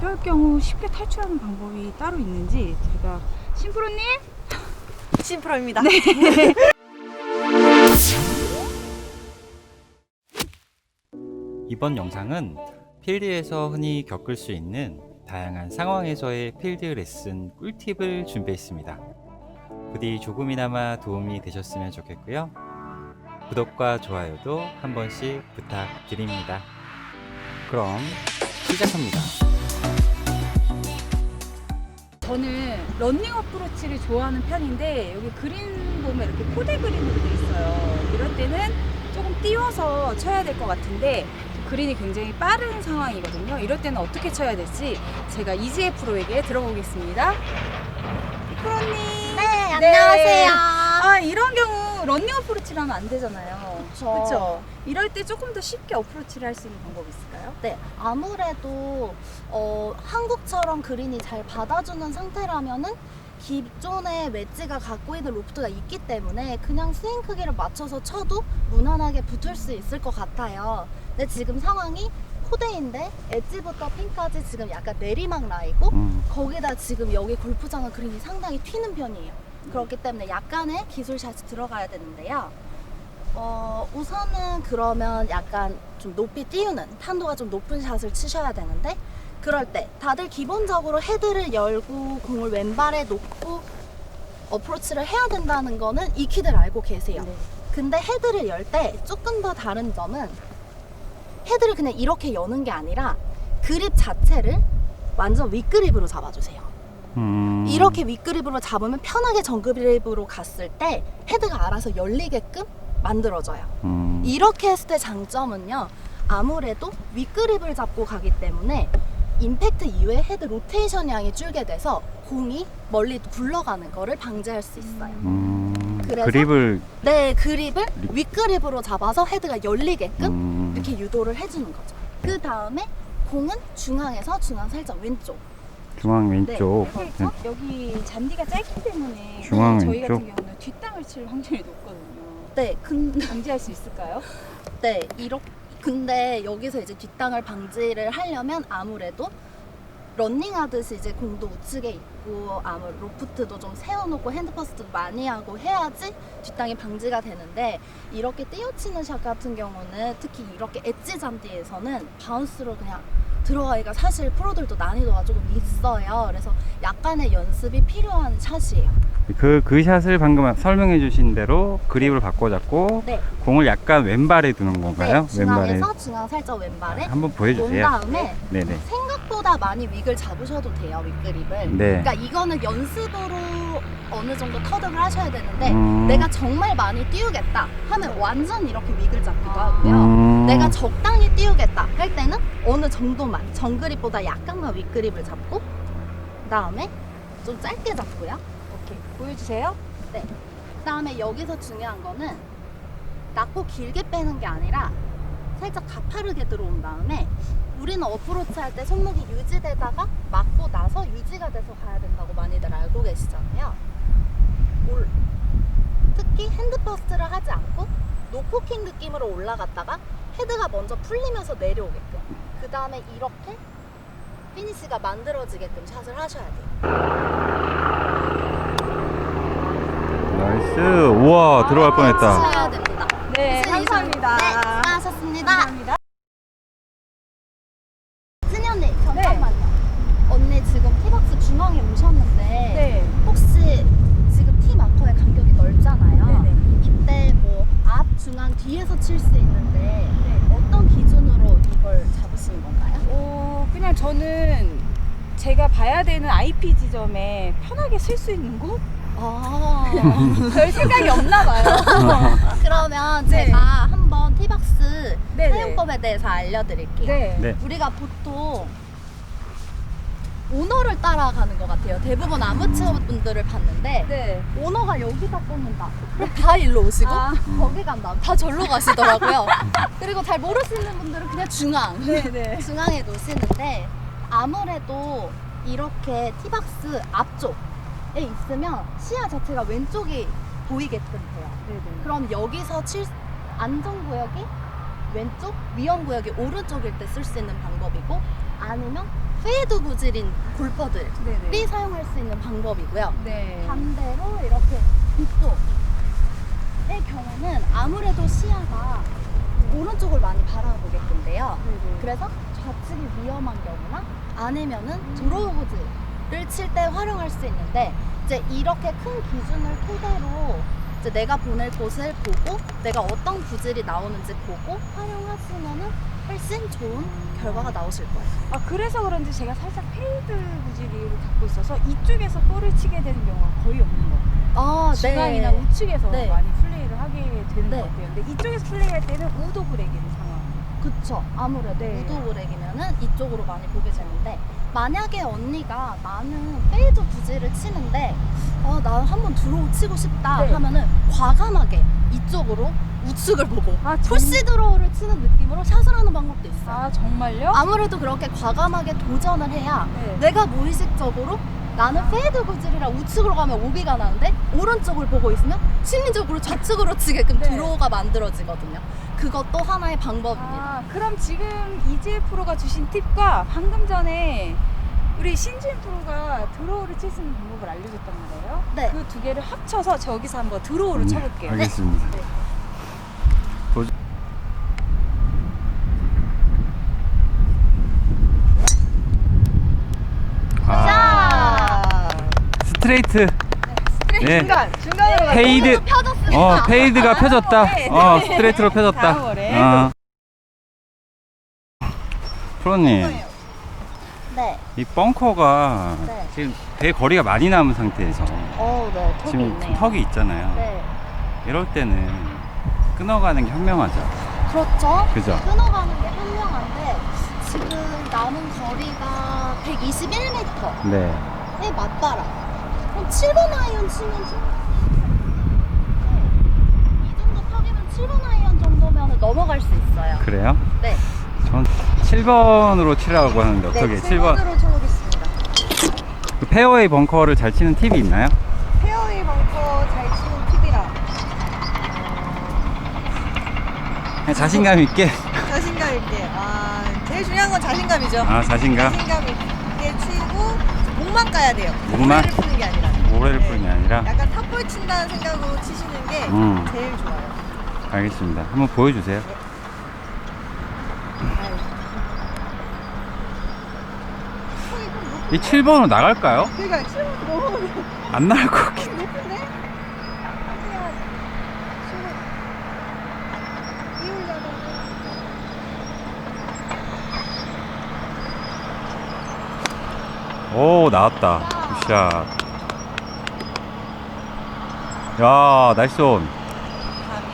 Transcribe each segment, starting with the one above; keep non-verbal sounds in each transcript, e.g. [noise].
이럴 경우 쉽게 탈출하는 방법이 따로 있는지 제가 심프로님 심프로입니다. [laughs] [laughs] 이번 영상은 필드에서 흔히 겪을 수 있는 다양한 상황에서의 필드 레슨 꿀팁을 준비했습니다. 부디 조금이나마 도움이 되셨으면 좋겠고요. 구독과 좋아요도 한 번씩 부탁드립니다. 그럼 시작합니다. 저는 런닝 어프로치를 좋아하는 편인데 여기 그린 보면 이렇게 포대 그린으로 돼 있어요. 이럴 때는 조금 띄워서 쳐야 될 것 같은데 그린이 굉장히 빠른 상황이거든요. 이럴 때는 어떻게 쳐야 될지 제가 이지혜 프로에게 들어보겠습니다. 프로님. 네, 안녕하세요. 아 이런 경우 런닝 어프로치를 하면 안 되잖아요. 그쵸. 그렇죠. 이럴 때 조금 더 쉽게 어프로치를 할 수 있는 방법이 있을까요? 네, 아무래도 어, 한국처럼 그린이 잘 받아주는 상태라면은 기존의 웨지가 갖고 있는 로프트가 있기 때문에 그냥 스윙 크기를 맞춰서 쳐도 무난하게 붙을 수 있을 것 같아요. 근데 지금 상황이 포대인데 엣지부터 핀까지 지금 약간 내리막 라이고 음, 거기다 지금 여기 골프장은 그린이 상당히 튀는 편이에요. 그렇기 때문에 약간의 기술샷이 들어가야 되는데요. 어, 우선은 그러면 약간 좀 높이 띄우는 탄도가 좀 높은 샷을 치셔야 되는데 그럴 때 다들 기본적으로 헤드를 열고 공을 왼발에 놓고 어프로치를 해야 된다는 거는 익히들 알고 계세요. 네. 근데 헤드를 열 때 조금 더 다른 점은 헤드를 그냥 이렇게 여는 게 아니라 그립 자체를 완전 윗그립으로 잡아주세요. 음, 이렇게 윗그립으로 잡으면 편하게 정그립으로 갔을 때 헤드가 알아서 열리게끔 만들어져요. 음, 이렇게 했을 때 장점은요. 아무래도 윗그립을 잡고 가기 때문에 임팩트 이후에 헤드 로테이션 양이 줄게 돼서 공이 멀리 굴러가는 거를 방지할 수 있어요. 음, 그래서? 그립을 네, 그립을 립- 윗그립으로 잡아서 헤드가 열리게끔 음, 이렇게 유도를 해주는 거죠. 그 다음에 공은 중앙에서 중앙 살짝 왼쪽. 중앙 왼쪽 네, 그렇죠? 여기 잔디가 짧기 때문에 중앙 저희 왼쪽. 같은 경우는 뒷땅을 칠 확률이 높거든요. 네, 근, [laughs] 방지할 수 있을까요? 네, 이렇게. 근데 여기서 이제 뒷땅을 방지를 하려면 아무래도 런닝 하듯이 이제 공도 우측에 있고 아무 로프트도 좀 세워놓고 핸드퍼스도 많이 하고 해야지 뒷땅이 방지가 되는데 이렇게 띄어치는 샷 같은 경우는 특히 이렇게 엣지 잔디에서는 바운스로 그냥 들어가기가 사실 프로들도 난이도가 조금 있어요. 그래서 약간의 연습이 필요한 샷이에요. 그, 그 샷을 방금 설명해 주신 대로 그립을 바꿔 잡고 네, 공을 약간 왼발에 두는 건가요? 네 중앙에서 중앙 살짝 왼발에 한번 본 보여주세요. 다음에 네네. 생각보다 많이 윅을 잡으셔도 돼요 윗그립을 네. 그러니까 이거는 연습으로 어느 정도 터득을 하셔야 되는데 음, 내가 정말 많이 띄우겠다 하면 완전 이렇게 윅을 잡기도 하고요 음, 내가 적당히 띄우겠다 할 때는 어느 정도만 정그립보다 약간만 윗그립을 잡고 그 다음에 좀 짧게 잡고요 오케이 보여주세요. 그 다음에 여기서 중요한 거는 낮고 길게 빼는 게 아니라 살짝 가파르게 들어온 다음에 우리는 어프로치 할 때 손목이 유지되다가 맞고 나서 유지가 돼서 가야 된다고 많이들 알고 계시잖아요. 올, 특히 핸드퍼스트를 하지 않고 노코킹 느낌으로 올라갔다가 헤드가 먼저 풀리면서 내려오게끔 그 다음에 이렇게 피니시가 만들어지게끔 샷을 하셔야 돼요. 나이스. 우와 들어갈 아, 뻔했다. 하셔야 됩니다. 네 수고하셨- 감사합니다. 네, 수고하셨습니다. 감사합니다. 승희 언니 잠깐만요. 언니 지금 티박스 중앙에 오셨는데 네. 혹시 지금 티 마커의 간격이 넓잖아요. 네네. 이때 뭐 앞, 중앙, 뒤에서 칠 수 있는데 어떤 기준으로 이걸 잡으시는 건가요? 어, 그냥 저는 제 가 봐야 되는 IP 지점에 편하게 쓸수 있는 곳? 아 [laughs] 별 생각이 없나 봐요. [laughs] 그러면 네. 제가 한번 티박스 네네. 사용법에 대해서 알려드릴게요. 네. 네. 우리가 보통 오너를 따라가는 것 같아요. 대부분 아마추어 분들을 봤는데 네. 오너가 여기다 꽂는다. 다 일로 오시고 아. 거기 간다. 다 절로 가시더라고요. 그리고 잘 모르시는 분들은 그냥 중앙. 네네. 중앙에 놓으시는데 아무래도 이렇게 티박스 앞쪽에 있으면 시야 자체가 왼쪽이 보이게끔 돼요. 네네. 그럼 여기서 칠 안전구역이 왼쪽, 위험구역이 오른쪽일 때 쓸 수 있는 방법이고 아니면 페이드 구질인 골퍼들이 네네. 사용할 수 있는 방법이고요. 네. 반대로 이렇게 이쪽의 경우는 아무래도 시야가 오른쪽을 많이 바라보게끔 돼요. 네네. 그래서 좌측이 위험한 경우나 아니면은 드로우 구질을 칠때 활용할 수 있는데 이제 이렇게 큰 기준을 토대로 이제 내가 보낼 곳을 보고 내가 어떤 구질이 나오는지 보고 활용하시면은 훨씬 좋은 결과가 나오실 거예요. 아 그래서 그런지 제가 살짝 페이드 구질을 갖고 있어서 이쪽에서 볼을 치게 되는 경우가 거의 없는 것 같아요. 아, 중앙이나 우측에서 네. 많이 플레이를 하게 되는 네. 것 같아요. 근데 이쪽에서 플레이할 때는 우도 상황. 그쵸. 아무래도 네. 우드브렉이면은 이쪽으로 많이 보게 되는데 만약에 언니가 나는 페이드 구질을 치는데 아, 나는 한번 드로우 치고 싶다 네. 하면은 과감하게 이쪽으로 우측을 보고 아, 정- 푸시 드로우를 치는 느낌으로 샷을 하는 방법도 있어요. 아 정말요? 아무래도 그렇게 과감하게 도전을 해야 네. 내가 무의식적으로 나는 페이드 구질이라 우측으로 가면 오비가 나는데 오른쪽을 보고 있으면 심리적으로 좌측으로 치게끔 네. 드로우가 만들어지거든요. 그것도 하나의 방법입니다. 아 그럼 지금 이지혜 프로가 주신 팁과 방금 전에 우리 신진 프로가 드로우를 칠 수 있는 방법을 알려줬단 말이에요. 네. 그 두 개를 합쳐서 저기서 한번 드로우를 네, 쳐볼게요. 알겠습니다. 네. 아, 자, 스트레이트. 네. 중간 중간으로 가요. 페이드. 펴졌습니다. 어, 페이드가 펴졌다. 네. 어, 스트레이트로 펴졌다. 어. 프로님, 네. 이 벙커가 네. 지금 되게 거리가 많이 남은 상태에서 어, 네. 턱이 지금 있네요. 턱이 있잖아요. 네. 이럴 때는 끊어가는 게 현명하죠. 그렇죠. 그죠? 끊어가는 게 현명한데 지금 남은 거리가 121m에 네. 맞바라. 그럼 7번 아이언 치면 좀- 이 정도 턱이면 7번 아이언 정도면 넘어갈 수 있어요. 그래요? 네. 전 7번으로 치라고 하는데 어떻게 네, 7번 7번으로 쳐보겠습니다. 그 페어웨이 벙커를 잘 치는 팁이 있나요? 페어웨이 벙커 잘 치는 팁이라 그냥 자신감 있게 자신감 있게. 아, 제일 중요한 건 자신감이죠. 아 자신감 자신감 있게 목만 까야 돼요. 목만? 모래를 푸는 게 아니라. 모래를 네. 푸는 게 아니라 약간 탑볼 친다는 생각으로 치시는 게 음. 제일 좋아요. 알겠습니다 한번 보여주세요 이 7번으로 나갈까요? 그러니까 치면 너무 안 나갈 것 같긴 높은데? 그냥 치면 이으려다가 오 나왔다 굿샷 야 나이스 온.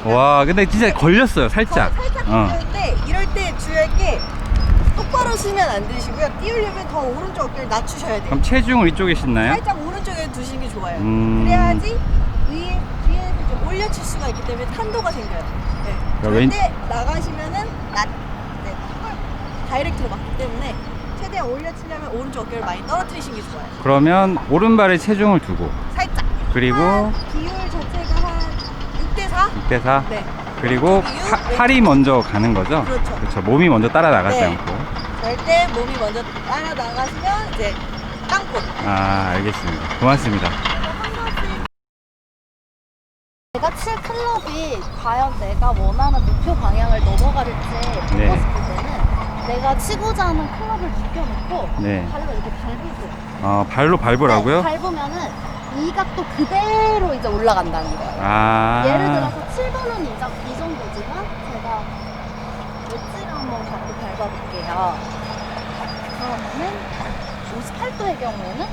와 근데 진짜 걸렸어요 살짝 살짝 어. 걸리는데 이럴 때 주의할 게 똑바로 쓰면 안 되시고요. 띄우려면 더 오른쪽 어깨를 낮추셔야 돼요. 그럼 체중을 이쪽에 싣나요? 살짝 오른쪽에 두시는 게 좋아요. 음. 그래야지 위에 뒤에서 좀 올려칠 수가 있기 때문에 탄도가 생겨요. 네. 그러니까 절대 나가시면은 낮, 네, 다이렉트로 맞기 때문에 최대한 올려치려면 오른쪽 어깨를 많이 떨어뜨리시는 게 좋아요. 그러면 오른발에 체중을 두고 살짝. 그리고 한 비율 자체가 한 6대 4. 6대 4 네. 그리고 파- 팔이 먼저 가는 거죠? 그렇죠. 그렇죠 몸이 먼저 따라 나가지 네. 않고 절대 몸이 먼저 따라 나가시면 이제 땅볼. 아 알겠습니다 고맙습니다 내가 칠 클럽이 과연 내가 원하는 목표 방향을 넘어갈지 네. 내가 치고자 하는 클럽을 눕혀놓고 네. 발로 이렇게 밟으세요. 어, 발로 밟으라고요? 네, 밟으면은 이 각도 그대로 이제 올라간다는 거예요. 아 예를 들어서 7번은 이, 정- 이 정도지만 제가 웨지를 한번 갖고 밟아볼게요. 그러면은 58도의 경우에는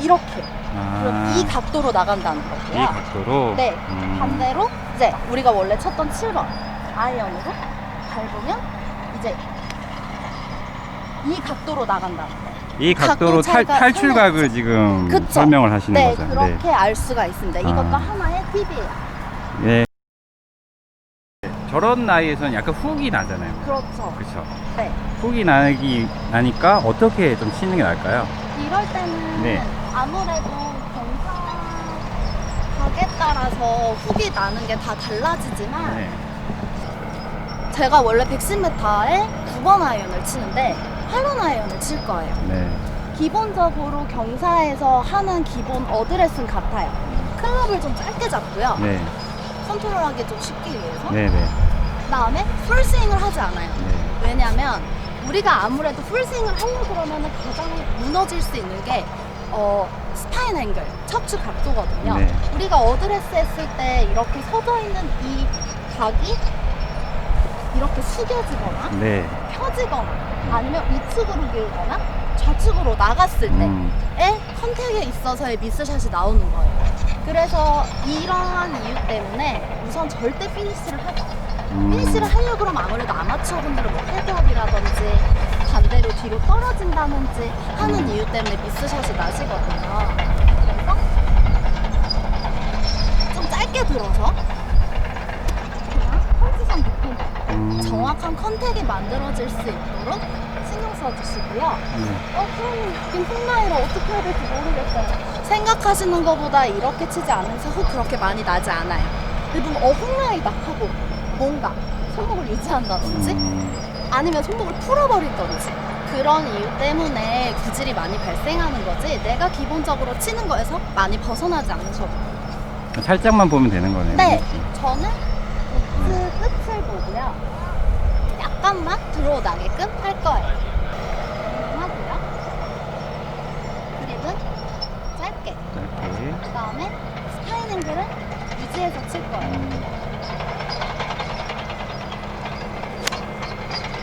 이렇게 그럼 아, 이 각도로 나간다는 이 거고요. 각도로 네, 음, 반대로 이제 우리가 원래 쳤던 7번 아이언으로 밟으면 이제 이 각도로 거예요. 이 각도로 각도 탈, 차이가 탈출각을 지금 그쵸? 설명을 하시는 네, 거죠 그렇게 알 수가 있습니다. 이것도 아. 하나의 팁이에요. 네. 네. 저런 나이에서는 약간 훅이 나잖아요 그렇죠. 그렇죠 네. 훅이 나기 나니까 어떻게 좀 치는 게 나을까요? 이럴 때는 네. 아무래도 경사각에 따라서 훅이 나는 게 다 달라지지만 네. 제가 원래 110m에 9번 아이언을 치는데 활론 아이언을 칠 거예요. 네. 기본적으로 경사에서 하는 기본 어드레스는 같아요. 클럽을 좀 짧게 잡고요. 네. 컨트롤하기 좀 쉽기 위해서. 네, 네. 그다음에 풀스윙을 하지 않아요. 네. 왜냐면 우리가 아무래도 풀스윙을 하려고 그러면 가장 무너질 수 있는 게 어, 스파인 앵글, 척추 각도거든요. 네. 우리가 어드레스 했을 때 이렇게 서져 있는 이 각이 이렇게 숙여지거나 네. 펴지거나 아니면 우측으로 기울거나 좌측으로 나갔을 때의 음. 컨택에 있어서의 미스샷이 나오는 거예요. 그래서 이러한 이유 때문에 우선 절대 피니시를 하자. 음. 피니시를 하려고 그러면 아무래도 아마추어 분들은 뭐 헤드업이라든지 반대로 뒤로 떨어진다든지 하는 이유 때문에 미스샷이 나시거든요. 그래서 좀 짧게 들어서 음. 정확한 컨택이 만들어질 수 있도록 신경 써주시고요. 네. 어, 그럼 여긴 홈라이라 어떻게 해야 될지 모르겠어요. 생각하시는 것보다 이렇게 치지 않으면서 훅 그렇게 많이 나지 않아요. 대부분 어, 홈라이다 하고 뭔가 손목을 유지한다든지 음. 아니면 손목을 풀어버린다든지 그런 이유 때문에 구질이 많이 발생하는 거지 내가 기본적으로 치는 거에서 많이 벗어나지 않으셔도 돼요. 살짝만 보면 되는 거네요. 네, 저는 보트 끝을 보고요. 약간만 들어오나게끔 할 거예요. 하고요. 그립은 짧게. 짧게. 그 다음에 스파인 앵글은 유지해서 칠 거예요. 음.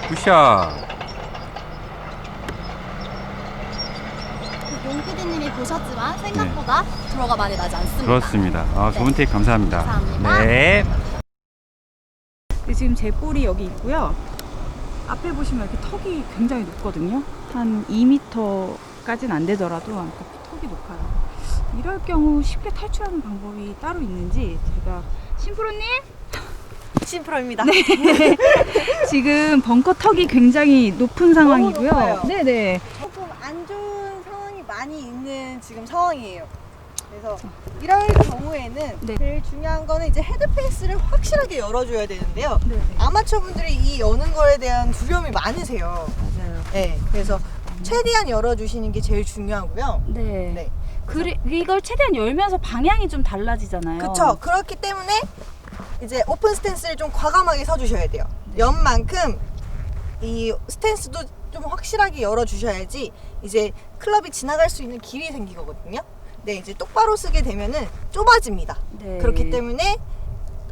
굿샷. 용 PD님이 보셨지만 생각보다 들어가 많이 나지 않습니다. 그렇습니다. 아, 좋은 테이크 감사합니다. 감사합니다. 네. 근데 지금 제 볼이 여기 있고요. 앞에 보시면 이렇게 턱이 굉장히 높거든요. 한 2m까지는 안 되더라도 턱이 높아요. 이럴 경우 쉽게 탈출하는 방법이 따로 있는지 제가 심프로님 심프로입니다. [laughs] 지금 벙커 턱이 굉장히 높은 상황이고요. 높아요. 네네. 조금 안 좋은 상황이 많이 있는 지금 상황이에요. 그래서 이럴 경우에는 네. 제일 중요한 거는 이제 헤드페이스를 확실하게 열어줘야 되는데요. 네네. 아마추어 분들이 이 여는 거에 대한 두려움이 많으세요. 맞아요. 네, 그래서 최대한 열어주시는 게 제일 중요하고요. 네. 네. 그리, 이걸 최대한 열면서 방향이 좀 달라지잖아요. 그쵸. 그렇기 때문에 이제 오픈 스탠스를 좀 과감하게 서주셔야 돼요. 네. 연 만큼 이 스탠스도 좀 확실하게 열어주셔야지 이제 클럽이 지나갈 수 있는 길이 생기거든요. 네, 이제 똑바로 쓰게 되면은 좁아집니다. 네. 그렇기 때문에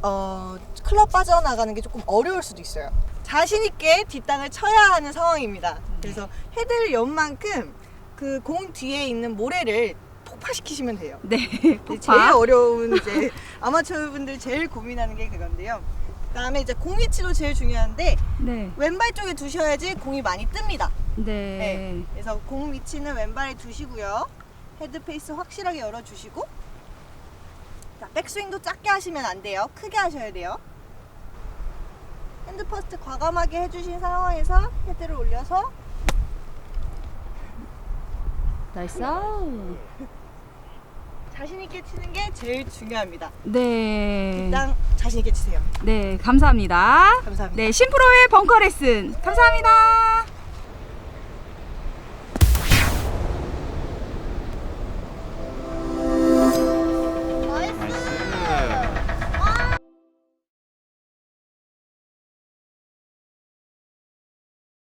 어, 클럽 빠져나가는 게 조금 어려울 수도 있어요. 자신 있게 뒷땅을 쳐야 하는 상황입니다. 그래서 헤드를 연 만큼 그 공 뒤에 있는 모래를 폭파시키시면 돼요. 네. 네, 폭파. 제일 어려운 이제 아마추어 분들 제일 고민하는 게 그건데요. 그다음에 이제 공 위치도 제일 중요한데 네. 왼발 쪽에 두셔야지 공이 많이 뜹니다. 네. 네. 그래서 공 위치는 왼발에 두시고요. 헤드 페이스 확실하게 열어주시고. 자, 백스윙도 작게 하시면 안 돼요. 크게 하셔야 돼요. 핸드 퍼스트 과감하게 해주신 상황에서 헤드를 올려서 나이스. [laughs] 자신 있게 치는 게 제일 중요합니다. 네. 일단 자신 있게 치세요. 네, 감사합니다. 감사합니다. 네, 심프로의 벙커 레슨. 감사합니다.